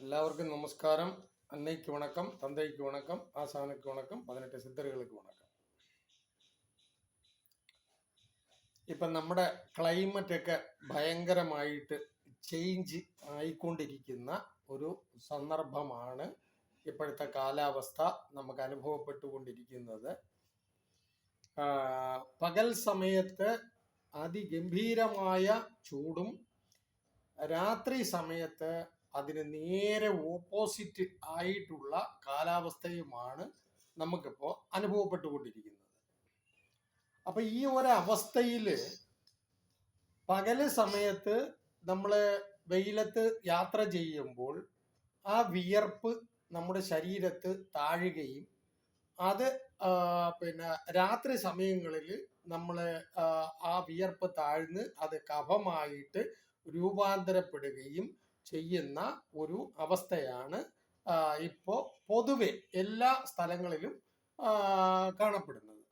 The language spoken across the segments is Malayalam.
എല്ലാവർക്കും നമസ്കാരം. അന്നയ്ക്ക് വണക്കം തന്തയ്ക്ക് വണക്കം ആസാനയ്ക്ക് വണക്കം പതിനെട്ട് சித்தர்களுக்கு വണക്കം. ഇപ്പൊ നമ്മുടെ ക്ലൈമറ്റൊക്കെ ഭയങ്കരമായിട്ട് ചേഞ്ച് ആയിക്കൊണ്ടിരിക്കുന്ന ഒരു സന്ദർഭമാണ് ഇപ്പോഴത്തെ കാലാവസ്ഥ നമുക്ക് അനുഭവപ്പെട്ടുകൊണ്ടിരിക്കുന്നത്. പകൽ സമയത്ത് അതിഗംഭീരമായ ചൂടും രാത്രി സമയത്ത് അതിന് നേരെ ഓപ്പോസിറ്റ് ആയിട്ടുള്ള കാലാവസ്ഥയുമാണ് നമുക്കിപ്പോൾ അനുഭവപ്പെട്ടുകൊണ്ടിരിക്കുന്നത്. അപ്പൊ ഈ ഒരവസ്ഥയിൽ പകൽ സമയത്ത് നമ്മൾ വെയിലത്ത് യാത്ര ചെയ്യുമ്പോൾ ആ വിയർപ്പ് നമ്മുടെ ശരീരത്ത് താഴുകയും അത് പിന്നെ രാത്രി സമയങ്ങളിൽ നമ്മൾ ആ വിയർപ്പ് താഴ്ന്ന് അത് കഫമായിട്ട് രൂപാന്തരപ്പെടുകയും ചെയ്യുന്ന ഒരു അവസ്ഥയാണ് ഇപ്പോൾ പൊതുവെ എല്ലാ സ്ഥലങ്ങളിലും കാണപ്പെടുന്നത്.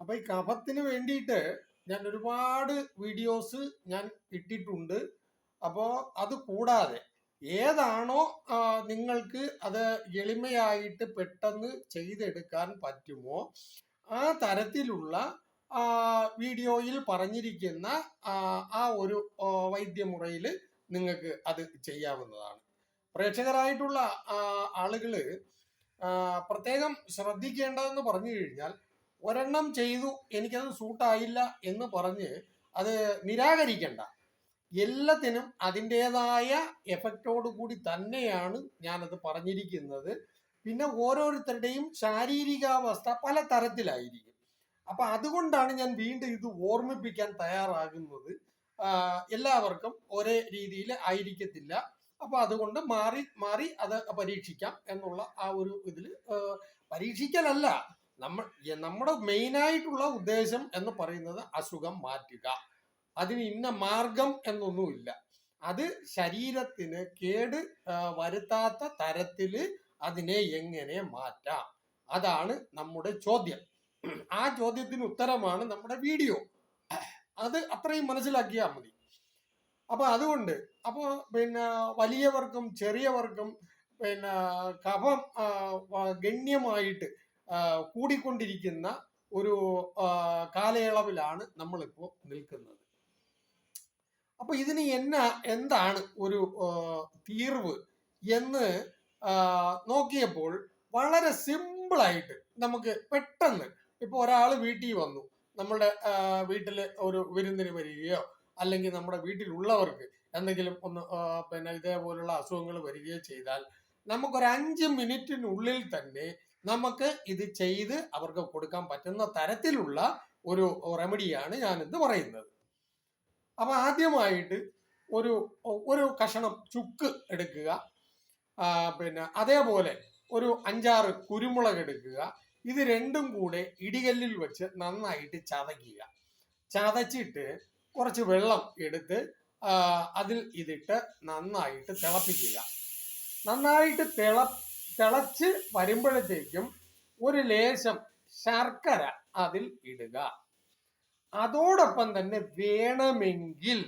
അപ്പൊ ഈ കഫത്തിന് വേണ്ടിയിട്ട് ഞാൻ ഒരുപാട് വീഡിയോസ് ഞാൻ ഇട്ടിട്ടുണ്ട്. അപ്പോൾ അത് കൂടാതെ ഏതാണോ നിങ്ങൾക്ക് അത് എളിമയായിട്ട് പെട്ടെന്ന് ചെയ്തെടുക്കാൻ പറ്റുമോ ആ തരത്തിലുള്ള വീഡിയോയിൽ പറഞ്ഞിരിക്കുന്ന ആ, ഒരു വൈദ്യമുറയിൽ നിങ്ങൾക്ക് അത് ചെയ്യാവുന്നതാണ്. പ്രേക്ഷകരായിട്ടുള്ള ആളുകൾ പ്രത്യേകം ശ്രദ്ധിക്കേണ്ടതെന്ന് പറഞ്ഞു കഴിഞ്ഞാൽ ഒരെണ്ണം ചെയ്തു എനിക്കത് സൂട്ടായില്ല എന്ന് പറഞ്ഞ് അത് നിരാകരിക്കേണ്ട. എല്ലാത്തിനും അതിന്റെതായ എഫക്റ്റോട് കൂടി തന്നെയാണ് ഞാനത് പറഞ്ഞിരിക്കുന്നത്. പിന്നെ ഓരോരുത്തരുടെയും ശാരീരികാവസ്ഥ പല തരത്തിലായിരിക്കും അപ്പൊ അതുകൊണ്ടാണ് ഞാൻ വീണ്ടും ഇത് ഓർമ്മിപ്പിക്കാൻ തയ്യാറാകുന്നത്. എല്ലാവർക്കും ഒരേ രീതിയിൽ ആയിരിക്കത്തില്ല. അപ്പൊ അതുകൊണ്ട് മാറി മാറി അത് പരീക്ഷിക്കാം എന്നുള്ള ആ ഒരു ഇതിൽ പരീക്ഷിക്കലല്ല. നമ്മൾ നമ്മുടെ മെയിൻ ആയിട്ടുള്ള ഉദ്ദേശം എന്ന് പറയുന്നത് അസുഖം മാറ്റുക. അതിന് ഇന്ന മാർഗം എന്നൊന്നുമില്ല. അത് ശരീരത്തിന് കേട് വരുത്താത്ത തരത്തിൽ അതിനെ എങ്ങനെ മാറ്റാം? അതാണ് നമ്മുടെ ചോദ്യം. ആ ചോദ്യത്തിന് ഉത്തരമാണ് നമ്മുടെ വീഡിയോ. അത് അത്രയും മനസ്സിലാക്കിയാൽ മതി. അപ്പൊ അതുകൊണ്ട് അപ്പൊ പിന്നെ വലിയവർക്കും ചെറിയവർക്കും പിന്നെ കഫം ഗണ്യമായിട്ട് കൂടിക്കൊണ്ടിരിക്കുന്ന ഒരു കാലയളവിലാണ് നമ്മളിപ്പോ നിൽക്കുന്നത്. അപ്പൊ ഇതിന് എന്നാ എന്താണ് ഒരു തീർവ് എന്ന് നോക്കിയപ്പോൾ വളരെ സിമ്പിളായിട്ട് നമുക്ക് പെട്ടെന്ന് ഇപ്പൊ ഒരാൾ വീട്ടിൽ വന്നു. നമ്മുടെ വീട്ടിൽ ഒരു വിരുന്നിന് വരികയോ അല്ലെങ്കിൽ നമ്മുടെ വീട്ടിലുള്ളവർക്ക് എന്തെങ്കിലും ഒന്ന് പിന്നെ ഇതേപോലുള്ള അസുഖങ്ങൾ വരികയോ ചെയ്താൽ നമുക്കൊരു അഞ്ച് മിനിറ്റിനുള്ളിൽ തന്നെ നമുക്ക് ഇത് ചെയ്ത് അവർക്ക് കൊടുക്കാൻ പറ്റുന്ന തരത്തിലുള്ള ഒരു റെമഡിയാണ് ഞാനിന്ന് പറയുന്നത്. അപ്പൊ ആദ്യമായിട്ട് ഒരു ഒരു കഷണം ചുക്ക് എടുക്കുക. പിന്നെ അതേപോലെ ഒരു അഞ്ചാറ് കുരുമുളക് എടുക്കുക. ഇത് രണ്ടും കൂടെ ഇടികല്ലിൽ വെച്ച് നന്നായിട്ട് ചതക്കുക. ചതച്ചിട്ട് കുറച്ച് വെള്ളം എടുത്ത് അതിൽ ഇതിട്ട് നന്നായിട്ട് തിളപ്പിക്കുക. നന്നായിട്ട് തിള തിളച്ച് വരുമ്പോഴത്തേക്കും ഒരു ലേശം ശർക്കര അതിൽ ഇടുക. അതോടൊപ്പം തന്നെ വേണമെങ്കിൽ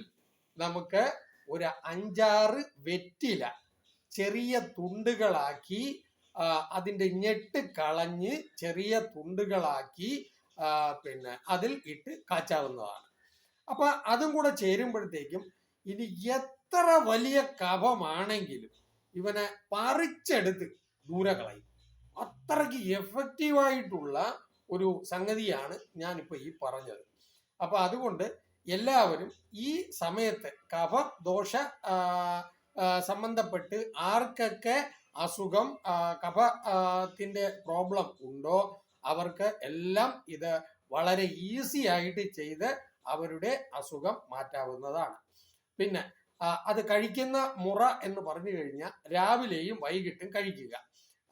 നമുക്ക് ഒരു അഞ്ചാറ് വെറ്റില ചെറിയ തുണ്ടുകളാക്കി ആ, അതിന്റെ ഞെട്ട് കളഞ്ഞ് ചെറിയ തുണ്ടുകളാക്കി പിന്നെ അതിൽ ഇട്ട് കാച്ചാവുന്നതാണ്. അപ്പൊ അതും കൂടെ ചേരുമ്പോഴത്തേക്കും ഇനി എത്ര വലിയ കഫമാണെങ്കിലും ഇവനെ പറിച്ചെടുത്ത് ദൂരെ കളയും അത്രയ്ക്ക് എഫക്റ്റീവായിട്ടുള്ള ഒരു സംഗതിയാണ് ഞാനിപ്പോൾ ഈ പറഞ്ഞത്. അപ്പൊ അതുകൊണ്ട് എല്ലാവരും ഈ സമയത്ത് കഫ ദോഷ സംബന്ധപ്പെട്ട് ആർക്കൊക്കെ അസുഖം കഫത്തിന്റെ പ്രോബ്ലം ഉണ്ടോ? അവർക്ക് എല്ലാം ഇത് വളരെ ഈസി ആയിട്ട് ചെയ്ത് അവരുടെ അസുഖം മാറ്റാവുന്നതാണ്. പിന്നെ അത് കഴിക്കുന്ന മുറ എന്ന് പറഞ്ഞു കഴിഞ്ഞാൽ രാവിലെയും വൈകിട്ടും കഴിക്കുക.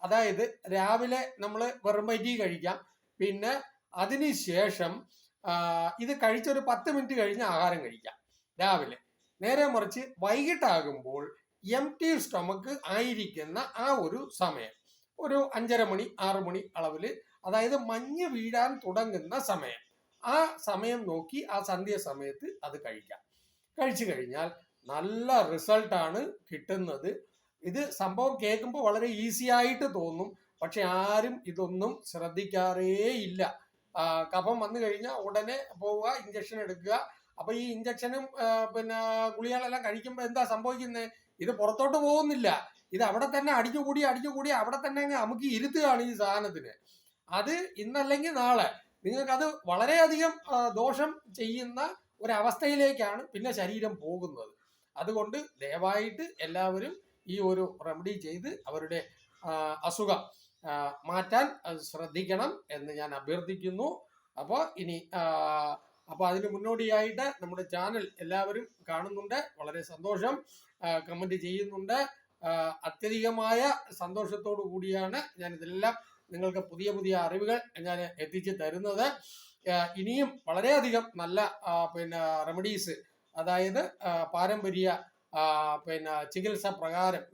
അതായത് രാവിലെ നമ്മൾ വെറും വയറ്റി കഴിക്കാം. പിന്നെ അതിനുശേഷം ശേഷം ഇത് കഴിച്ചൊരു പത്ത് മിനിറ്റ് കഴിഞ്ഞ് ആഹാരം കഴിക്കാം രാവിലെ. നേരെ മറിച്ച് വൈകിട്ടാകുമ്പോൾ എം ടി സ്റ്റൊമക്ക് ആയിരിക്കുന്ന ആ ഒരു സമയം. ഒരു അഞ്ചര മണി ആറ് മണി അളവിൽ അതായത് മഞ്ഞ് വീഴാൻ തുടങ്ങുന്ന സമയം. ആ സമയം നോക്കി ആ സന്ധ്യ സമയത്ത് അത് കഴിക്കാം. കഴിച്ചു കഴിഞ്ഞാൽ നല്ല റിസൾട്ടാണ് കിട്ടുന്നത്. ഇത് സംഭവം കേൾക്കുമ്പോൾ വളരെ ഈസി ആയിട്ട് തോന്നും. പക്ഷെ ആരും ഇതൊന്നും ശ്രദ്ധിക്കാറേ ഇല്ല. കഫം വന്നു കഴിഞ്ഞാൽ ഉടനെ പോവുക ഇഞ്ചക്ഷൻ എടുക്കുക. അപ്പൊ ഈ ഇഞ്ചക്ഷനും പിന്നെ ഗുളികളെല്ലാം കഴിക്കുമ്പോൾ എന്താ സംഭവിക്കുന്നത് ഇത് പുറത്തോട്ട് പോകുന്നില്ല. ഇത് അവിടെ തന്നെ അടിച്ചുകൂടി അടിച്ചുകൂടി അവിടെ തന്നെ അങ്ങ് നമുക്ക് ഇരുത്തുകയാണ് ഈ സാധനത്തിന്. അത് ഇന്നല്ലെങ്കിൽ നാളെ. നിങ്ങൾക്കത് വളരെയധികം ദോഷം ചെയ്യുന്ന ഒരവസ്ഥയിലേക്കാണ് പിന്നെ ശരീരം പോകുന്നത്. അതുകൊണ്ട് ദയവായിട്ട് എല്ലാവരും ഈ ഒരു റെമഡി ചെയ്ത് അവരുടെ അസുഖം മാറ്റാൻ ശ്രദ്ധിക്കണം എന്ന് ഞാൻ അഭ്യർത്ഥിക്കുന്നു. അപ്പോൾ ഇനി അപ്പോൾ അതിന് മുന്നോടിയായിട്ട് നമ്മുടെ ചാനൽ എല്ലാവരും കാണുന്നുണ്ട്. വളരെ സന്തോഷം. കമന്റ് ചെയ്യുന്നുണ്ട്. അത്യധികമായ സന്തോഷത്തോടു കൂടിയാണ് ഞാൻ ഇതെല്ലാം നിങ്ങൾക്ക് പുതിയ പുതിയ അറിവുകൾ ഞാൻ എത്തിച്ചു തരുന്നത്. ഇനിയും വളരെയധികം നല്ല പിന്നെ റെമഡീസ് അതായത് പാരമ്പര്യ പിന്നെ ചികിത്സ പ്രകാരം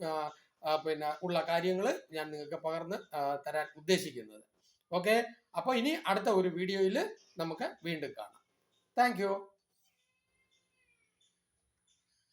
പിന്നെ ഉള്ള കാര്യങ്ങൾ ഞാൻ നിങ്ങൾക്ക് പകർന്ന് തരാൻ ഉദ്ദേശിക്കുന്നത്. ഓക്കെ അപ്പോൾ ഇനി അടുത്ത ഒരു വീഡിയോയിൽ നമുക്ക് വീണ്ടും കാണാം. Thank you.